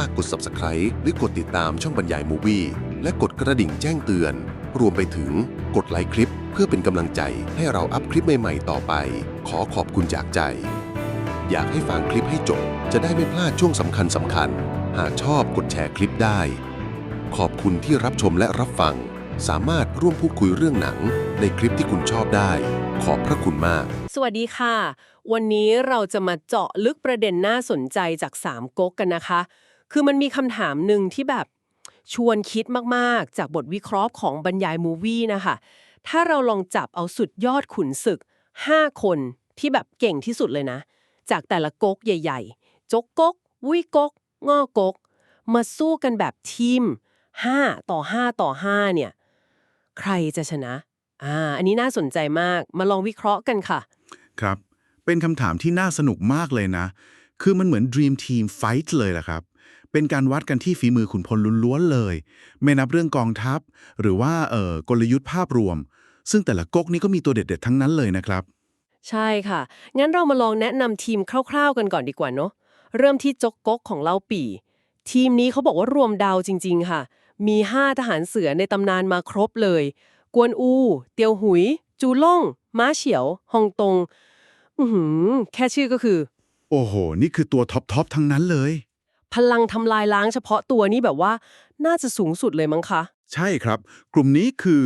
ฝากกด subscribe หรือกดติดตามช่องบรรยายมูวี่และกดกระดิ่งแจ้งเตือน รวมไปถึงกดไลค์คลิป เพื่อเป็นกำลังใจให้เราอัพคลิปใหม่ๆ ต่อไป ขอขอบคุณจากใจ อยากให้ฟังคลิปให้จบ จะได้ไม่พลาดช่วงสำคัญสำคัญ หากชอบกดแชร์คลิปได้ ขอบคุณที่รับชมและรับฟัง สามารถร่วมพูดคุยเรื่องหนัง ในคลิปที่คุณชอบได้ ขอบพระคุณมาก สวัสดีค่ะ วันนี้เราจะมาเจาะลึกประเด็นน่าสนใจจากสามก๊กกันนะคะ คือมันมีคำถามหนึ่งที่แบบชวนคิดมากๆ จากบทวิเคราะห์ของบรรยายมูวี่นะคะ ถ้าเราลองจับเอาสุดยอดขุนศึก 5 คนที่แบบเก่งที่สุดเลยนะ จากแต่ละก๊กใหญ่ ๆ จกก๊ก วุ้ยก๊ก ง้อก๊ก มาสู้กันแบบทีม 5 ต่อ 5 ต่อ 5 เนี่ย ใครจะชนะ อ่า อันนี้น่าสนใจมาก มาลองวิเคราะห์กันค่ะ ครับ เป็นคำถามที่น่าสนุกมากเลยนะ คือมันเหมือน Dream Team Fight เลยแหละครับ เป็นการวัดกันที่ฝีมือขุนพลล้วนๆเลย ไม่นับเรื่องกองทัพ หรือว่าเอ่อกลยุทธ์ภาพรวม ซึ่งแต่ละก๊กนี่ก็มีตัวเด็ดๆทั้งนั้นเลยนะครับ ใช่ค่ะ งั้นเรามาลองแนะนำทีมคร่าวๆกันก่อนดีกว่าเนาะเริ่มที่จกก๊กของเล่าปี่ทีมนี้เขาบอกว่ารวมดาวจริง ๆ ค่ะ มี 5 ทหารเสือในตำนานมาครบเลย กวนอู เตียวหุย จูล่ง ม้าเฉียวฮองตง อือหือ แค่ชื่อก็คือ โอ้โห นี่คือตัวท็อปๆทั้งนั้นเลย พลังทำลายล้างเฉพาะตัวนี่แบบว่า น่าจะสูงสุดเลยมั้งคะ ใช่ครับ กลุ่มนี้คือ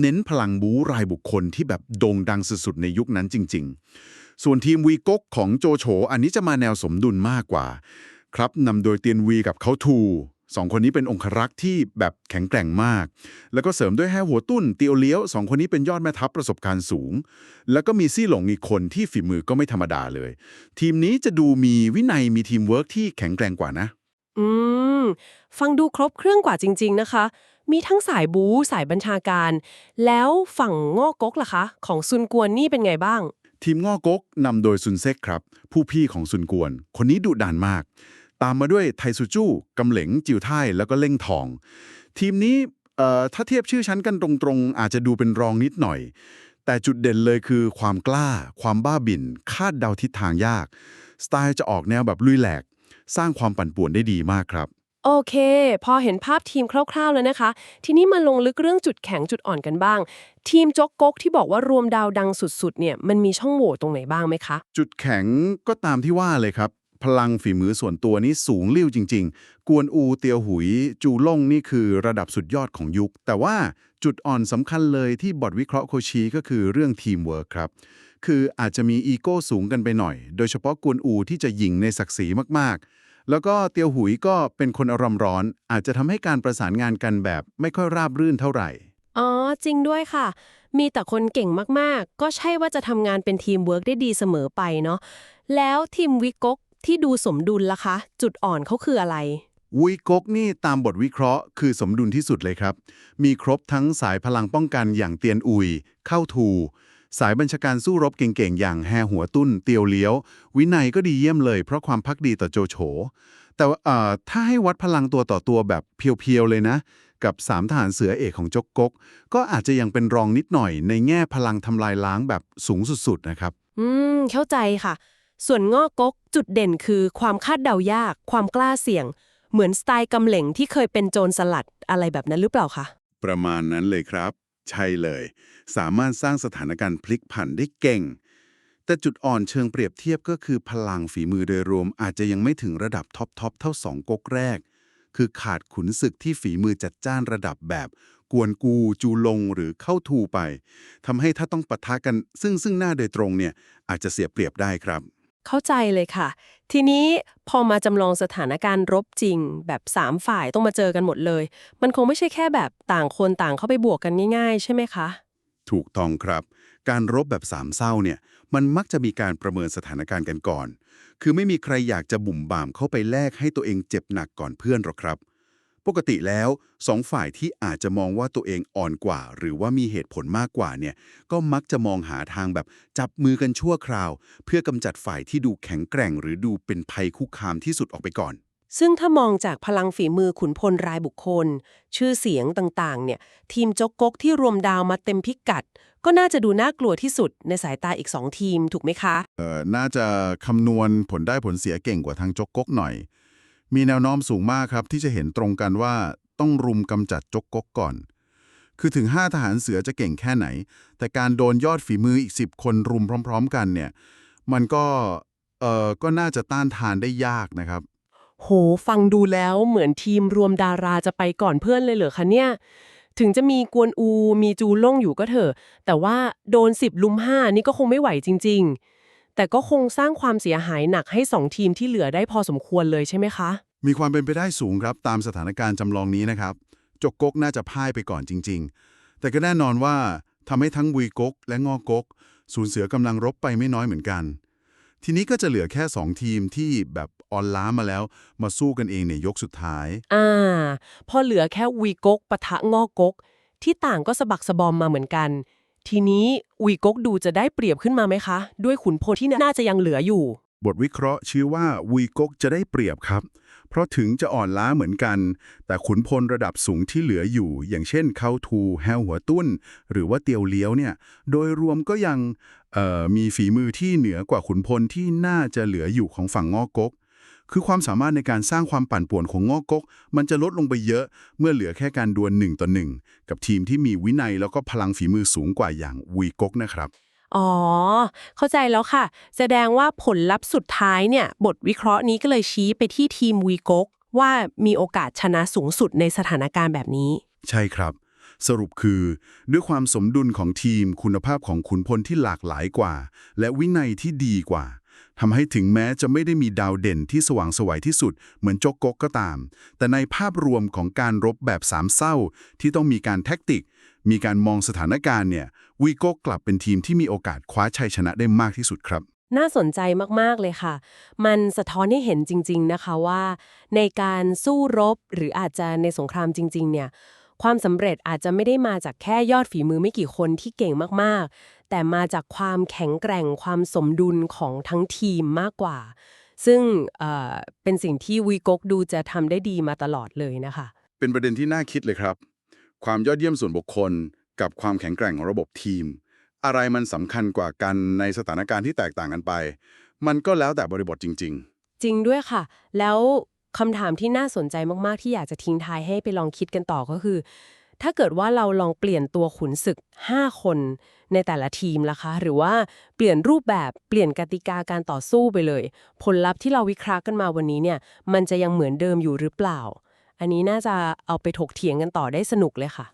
เน้นพลังบูรายบุคคลที่แบบโด่งดังสุดๆในยุคนั้นจริง ๆ ส่วนทีมวีก๊กของโจโฉอันนี้จะมาแนวสมดุลมากกว่า ครับนำโดยเตียนวีกับเขาทู สองคนนี้เป็นองครักษ์ที่แบบแข็งแกร่งมาก แล้วก็เสริมด้วยแฮหัวตุ้นเตียวเลี้ยวสองคนนี้เป็นยอดแม่ทัพประสบการณ์สูง แล้วก็มีซี่หลงอีกคนที่ฝีมือก็ไม่ธรรมดาเลย ทีมนี้จะดูมีวินัยมีทีมเวิร์กที่แข็งแกร่งกว่านะ อืม ฟังดูครบเครื่องกว่าจริง ๆ นะคะ มีทั้งสายบู๊สายบัญชาการ แล้วฝั่งง้อก๊กล่ะคะ ของซุนกวนนี่เป็นไงบ้าง ทีมง่อก๊กนำโดยซุนเซ็กครับ ผู้พี่ของซุนกวน คนนี้ดุดันมาก ตามมาด้วยไทซูจู้กำเหลงจิวไทแล้วก็เล่งทอง ทีมนี้เอ่อถ้าเทียบชื่อชั้นกันตรงๆ อาจจะดูเป็นรองนิดหน่อย แต่จุดเด่นเลยคือความกล้า ความบ้าบิ่น คาดเดาทิศทางยาก สไตล์จะออกแนวแบบลุยแหลก สร้างความปั่นป่วนได้ดีมากครับ โอเค พอเห็นภาพทีมคร่าวๆแล้วนะคะ ทีนี้มาลงลึกเรื่องจุดแข็งจุดอ่อนกันบ้าง ทีมจกก๊กที่บอกว่ารวมดาวดังสุดๆเนี่ยมันมีช่องโหว่ตรงไหนบ้างไหมคะ จุดแข็งก็ตามที่ว่าเลยครับ พลังฝีมือส่วนตัวนี่สูงลิ่วจริง ๆ กวนอูเตียวหุย จูล่งนี่คือระดับสุดยอดของยุค แต่ว่าจุดอ่อนสำคัญเลยที่บทวิเคราะห์โคชีก็คือเรื่องทีมเวิร์คครับ คืออาจจะมีอีโก้สูงกันไปหน่อย โดยเฉพาะกวนอูที่จะยิงในศักดิ์ศรีมากๆแล้วก็เตียวหุยก็เป็นคนอารมณ์ร้อน อาจจะทำให้การประสานงานกันแบบไม่ค่อยราบรื่นเท่าไหร่ อ๋อ จริงด้วยค่ะ มีแต่คนเก่งมากๆ ก็ใช่ว่าจะทำงานเป็นทีมเวิร์กได้ดีเสมอไปเนาะ แล้วทีมวิกก๊ก ที่ดูสมดุลล่ะคะ จุดอ่อนเขาคืออะไร วุยก๊กนี่ตามบทวิเคราะห์คือสมดุลที่สุดเลยครับ มีครบทั้งสายพลังป้องกันอย่างเตียนอุย เข้าทู สายบัญชาการสู้รบเก่งๆ อย่างแฮหัวตุ้น เตียวเลี้ยว วินัยก็ดีเยี่ยมเลยเพราะความพักดีต่อโจโฉ แต่ว่าเอ่อถ้าให้วัดพลังตัวต่อตัวแบบเพียวๆเลยนะ กับสามทหารเสือเอกของจกก๊กก็อาจจะยังเป็นรองนิดหน่อยในแง่พลังทำลายล้างแบบสูงสุดๆนะครับ อืม เข้าใจค่ะ ส่วนง้อกกจุดเด่นคือความคาดเดายาก ความกล้าเสี่ยง เหมือนสไตล์กำเหล่งที่เคยเป็นโจรสลัดอะไรแบบนั้นหรือเปล่าคะประมาณนั้นเลยครับ ใช่เลย สามารถสร้างสถานการณ์พลิกผันได้เก่ง แต่จุดอ่อนเชิงเปรียบเทียบก็คือพลังฝีมือโดยรวมอาจจะยังไม่ถึงระดับท็อปทอปเท่าสองก๊กแรก คือขาดขุนศึกที่ฝีมือจัดจ้านระดับแบบ กวนกู จูลงหรือเข้าทูไปทำให้ถ้าต้องปะทะกันซึ่งซึ่งหน้าโดยตรงเนี่ยอาจจะเสียเปรียบได้ครับ เข้าใจเลยค่ะ ทีนี้พอมาจำลองสถานการณ์รบจริง แบบสามฝ่ายต้องมาเจอกันหมดเลย มันคงไม่ใช่แค่แบบต่างคนต่างเข้าไปบวกกันง่ายๆ ใช่ไหมคะ ถูกต้องครับ การรบแบบสามเศร้าเนี่ย มันมักจะมีการประเมินสถานการณ์กันก่อน คือไม่มีใครอยากจะบุ่มบ่ามเข้าไปแลกให้ตัวเองเจ็บหนักก่อนเพื่อนหรอกครับ ปกติแล้วสองฝ่ายที่อาจจะมองว่าตัวเองอ่อนกว่า หรือว่ามีเหตุผลมากกว่าเนี่ยก็มักจะมองหาทางแบบจับมือกันชั่วคราว เพื่อกำจัดฝ่ายที่ดูแข็งแกร่ง หรือดูเป็นภัยคุกคามที่สุดออกไปก่อน ซึ่งถ้ามองจากพลังฝีมือขุนพลรายบุคคล ชื่อเสียงต่างๆ เนี่ย ทีมจกก๊กที่รวมดาวมาเต็มพิกัด ก็น่าจะดูน่ากลัวที่สุดในสายตาอีกสองทีมถูกไหมคะเอ่อน่าจะคำนวณผลได้ผลเสียเก่งกว่าทางจกก๊กหน่อย มีแนวโน้มสูงมากครับที่จะเห็นตรงกันว่าต้องรุมกำจัดจกกกก่อน คือถึง 5 ทหารเสือจะเก่งแค่ไหน แต่การโดนยอดฝีมืออีก 10 คนรุมพร้อม ๆ กันเนี่ย มันก็ เอ่อ ก็น่าจะต้านทานได้ยากนะครับ โห ฟังดูแล้วเหมือนทีมรวมดาราจะไปก่อนเพื่อนเลยเหรอคะเนี่ย ถึงจะมีกวนอู มีจูล่งอยู่ก็เถอะ แต่ว่าโดน 10 ลุม 5 นี่ก็คงไม่ไหวจริง ๆ แต่ก็คงสร้างความเสียหายหนักให้ 2 ทีมที่เหลือได้พอสมควรเลยใช่ไหมคะ มีความเป็นไปได้สูงครับตามสถานการณ์จำลองนี้นะครับ จกกกน่าจะพ่ายไปก่อนจริง ๆ แต่ก็แน่นอนว่าทำให้ทั้งวีกกและงอกกสูญเสียกำลังรบไปไม่น้อยเหมือนกัน ทีนี้ก็จะเหลือแค่ 2 ทีมที่แบบออนล้ามาแล้วมาสู้กันเองในยกสุดท้าย อ่า พอเหลือแค่วีกกปะทะงอกก ที่ต่างก็สะบักสะบอมมาเหมือนกัน ทีนี้วีกกดูจะได้เปรียบขึ้นมาไหมคะ ด้วยขุนพลที่น่าจะยังเหลืออยู่ บทวิเคราะห์ชี้ว่าวีกกจะได้เปรียบครับ เพราะถึงจะอ่อนล้าเหมือนกัน แต่ขุนพลระดับสูงที่เหลืออยู่ อย่างเช่นเข้าทูแฮวหัวตุ้น หรือว่าเตียวเลี้ยวเนี่ย โดยรวมก็ยังมีฝีมือที่เหนือกว่าขุนพลที่น่าจะเหลืออยู่ของฝั่งงอกก คือความสามารถในการสร้างความปั่นป่วนของงอกก มันจะลดลงไปเยอะ เมื่อเหลือแค่การดวลหนึ่งต่อหนึ่งกับทีมที่มีวินัยแล้วก็พลังฝีมือสูงกว่าอย่างวีกกนะครับ อ๋อ เข้าใจแล้วค่ะ แสดงว่าผลลัพธ์สุดท้ายเนี่ย บทวิเคราะห์นี้ก็เลยชี้ไปที่ทีมวีกกว่ามีโอกาสชนะสูงสุดในสถานการณ์แบบนี้ ใช่ครับ สรุปคือ ด้วยความสมดุลของทีมคุณภาพของขุนพลที่หลากหลายกว่า และวินัยที่ดีกว่า ทำให้ถึงแม้จะไม่ได้มีดาวเด่นที่สว่างสวัยที่สุด เหมือนจกกกก็ตาม แต่ในภาพรวมของการรบแบบสามเศร้า ที่ต้องมีการแท็กติก มีการมองสถานการณ์เนี่ยวีโก้กลับเป็นทีมที่มีโอกาสคว้าชัยชนะได้มากที่สุดครับน่าสนใจมาก ๆ เลยค่ะ มันสะท้อนให้เห็นจริง ๆ นะคะว่า ในการสู้รบหรืออาจจะในสงครามจริง ๆ เนี่ย ความสำเร็จอาจจะไม่ได้มาจากแค่ยอดฝีมือไม่กี่คนที่เก่งมากๆ แต่มาจากความแข็งแกร่งความสมดุลของทั้งทีมมากกว่า ซึ่งเอ่อเป็นสิ่งที่วีกกดูจะทำได้ดีมาตลอดเลยนะคะ เป็นประเด็นที่น่าคิดเลยครับ ความยอดเยี่ยมส่วนบุคคล กับความแข็งแกร่งของระบบทีม อะไรมันสำคัญกว่ากันในสถานการณ์ที่แตกต่างกันไป มันก็แล้วแต่บริบทจริงจริงด้วยค่ะ แล้วคำถามที่น่าสนใจมากๆ ที่อยากจะทิ้งท้ายให้ไปลองคิดกันต่อก็คือ ถ้าเกิดว่าเราลองเปลี่ยนตัวขุนศึก 5 คนในแต่ละทีมล่ะคะ หรือว่าเปลี่ยนรูปแบบเปลี่ยนกติกาการต่อสู้ไปเลย ผลลัพธ์ที่เราวิเคราะห์กันมาวันนี้เนี่ย มันจะยังเหมือนเดิมอยู่หรือเปล่า อันนี้น่าจะเอาไปถกเถียงกันต่อได้สนุกเลยค่ะ